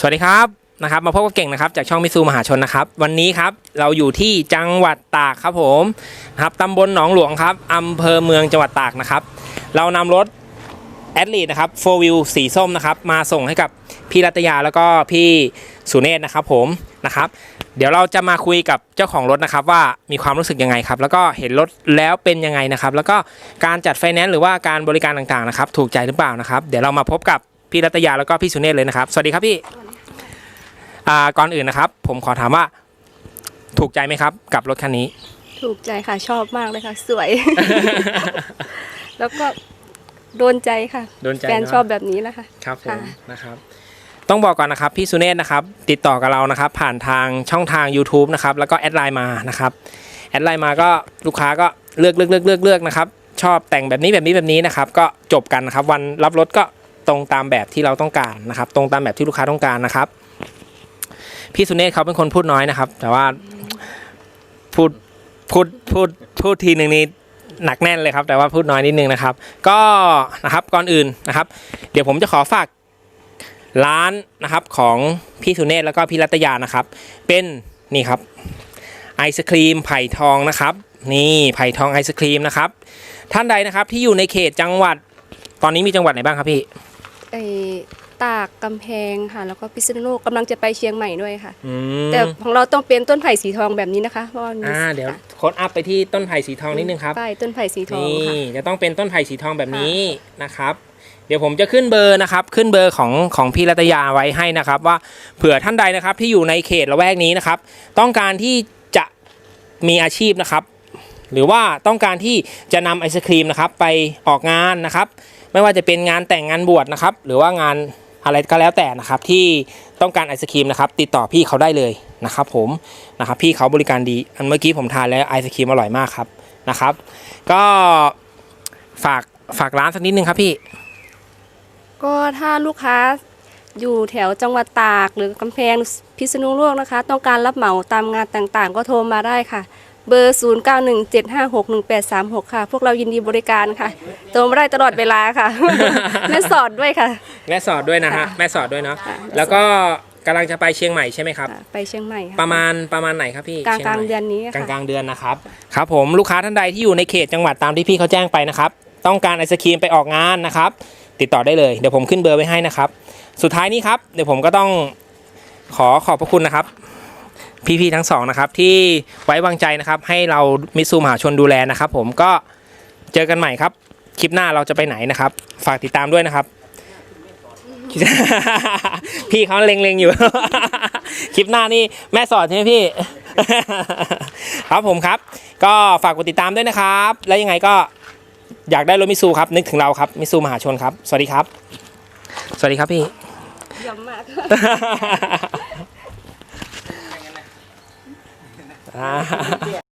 สวัสดีครับนะครับมาพบกับเก่งนะครับจากช่องมิซูมหาชนนะครับวันนี้ครับเราอยู่ที่จังหวัดตากครับผมนะครับตำบลหนองหลวงครับอำเภอเมืองจังหวัดตากนะครับเรานำรถแอดลีดนะครับโฟวิวสีส้มนะครับมาส่งให้กับพี่รัตยาแล้วก็พี่สุเนศนะครับผมนะครับเดี๋ยวเราจะมาคุยกับเจ้าของรถนะครับว่ามีความรู้สึกยังไงครับแล้วก็เห็นรถแล้วเป็นยังไงนะครับแล้วก็การจัดไฟแนนซ์หรือว่าการบริการต่างๆนะครับถูกใจหรือเปล่านะครับเดี๋ยวเรามาพบกับพี่รัตยาแล้วก็พี่สุเนศเลยนะครับ สวัสดีครับพี่ อ่าก่อนอื่นนะครับ ผมขอถามว่า ถูกใจไหมครับ กับรถคันนี้ ถูกใจค่ะชอบมากเลยค่ะ สวย แล้วก็โดนใจค่ะโดนใจแฟนเนอะ ชอบแบบนี้นะคะ ครับผมค่ะ นะครับ ต้องบอกก่อนนะครับพี่สุเนศนะครับ ติดต่อกับเรานะครับ ผ่านทางช่องทาง YouTube นะครับ แล้วก็แอดไลน์มานะครับแอดไลน์มาก็ลูกค้าก็เลือกเลือกเลือกเลือกเลือกนะครับ ชอบแต่งแบบนี้แบบนี้แบบนี้นะครับ ก็จบกันนะครับ วันรับรถก็ตรงตามแบบที่เราต้องการนะครับ ตรงตามแบบที่ลูกค้าต้องการนะครับ พี่สุเนศเขาเป็นคนพูดน้อยนะครับ แต่ว่าพูดพูดพูดพูดทีหนึ่งนี้หนักแน่นเลยครับ แต่ว่าพูดน้อยนิดนึงนะครับ ก็นะครับก่อนอื่นนะครับ เดี๋ยวผมจะขอฝากร้านนะครับของพี่สุเนศแล้วก็พี่รัตยานะครับ เป็นนี่ครับไอศครีมไผ่ทองนะครับ นี่ไผ่ทองไอศครีมนะครับ ท่านใดนะครับที่อยู่ในเขตจังหวัด ตอนนี้มีจังหวัดไหนบ้างครับพี่ ไอ ตากกำแพงค่ะ แล้วก็พิษณุโลกกำลังจะไปเชียงใหม่ด้วยค่ะ อืมแต่ของเราต้องเป็นต้นไผ่สีทองแบบนี้นะคะเพราะว่ามีอ่าเดี๋ยวโค้ดอัพไปที่ต้นไผ่สีทองนิดนึงครับ ป้ายต้นไผ่สีทองนี่ค่ะ จะต้องเป็นต้นไผ่สีทองแบบนี้นะครับ เดี๋ยวผมจะขึ้นเบอร์นะครับ ขึ้นเบอร์ของของพี่รัตยาไว้ให้นะครับ ว่าเผื่อท่านใดนะครับที่อยู่ในเขตละแวกนี้นะครับ ต้องการที่จะมีอาชีพนะครับ หรือว่าต้องการที่จะนำไอศครีมนะครับ ไปออกงานนะครับ ไม่ว่าจะเป็นงานแต่งงานบวชนะครับ หรือว่างาน อะไรก็แล้วแต่นะครับที่ต้องการไอศครีมนะครับติดต่อพี่เขาได้เลยนะครับผมนะครับพี่เขาบริการดีอันเมื่อกี้ผมทานแล้วไอศครีมอร่อยมากครับนะครับ ก็ฝากฝากร้านสักนิดนึงครับพี่ ก็ถ้าลูกค้าอยู่แถวจังหวัดตากหรือกำแพงพิษณุโลกนะคะ ต้องการรับเหมาตามงานต่างๆ ก็โทรมาได้ค่ะ เบอร์ 0917561836 ค่ะ พวกเรายินดีบริการค่ะโทรมาได้ตลอดเวลาค่ะแม่สอดด้วยค่ะ แม่สอดด้วยนะฮะ ค่ะแม่สอดด้วยเนาะ ค่ะ แล้วก็กำลังจะไปเชียงใหม่ใช่ไหมครับ ค่ะไปเชียงใหม่ค่ะประมาณประมาณไหนครับพี่กลางชียกลางใหม่เดือนนี้กลางกค่ะ ลางเดือนนะครับ ครับผมลูกค้าท่านใดที่อยู่ในเขตจังหวัดตามที่พี่เขาแจ้งไปนะครับ ต้องการไอศครีมไปออกงานนะครับ ติดต่อได้เลย เดี๋ยวผมขึ้นเบอร์ไว้ให้นะครับ สุดท้ายนี้ครับ เดี๋ยวผมก็ต้องขอขอบพระคุณนะครับ พี่ๆทั้งสองนะครับที่ไว้วางใจนะครับ ให้เรามิตซูมหาชนดูแลนะครับ ผมก็เจอกันใหม่ครับ คลิปหน้าเราจะไปไหนนะครับ ฝากติดตามด้วยนะครับ พี่เขาเล็งๆอยู่ คลิปหน้านี่แม่สอดใช่ไหมพี่ ครับผมครับ ก็ฝากกดติดตามด้วยนะครับ แล้วยังไงก็อยากได้รถมิตซูครับ นึกถึงเราครับมิตซูมหาชนครับ สวัสดีครับ สวัสดีครับพี่ยำมากอ่า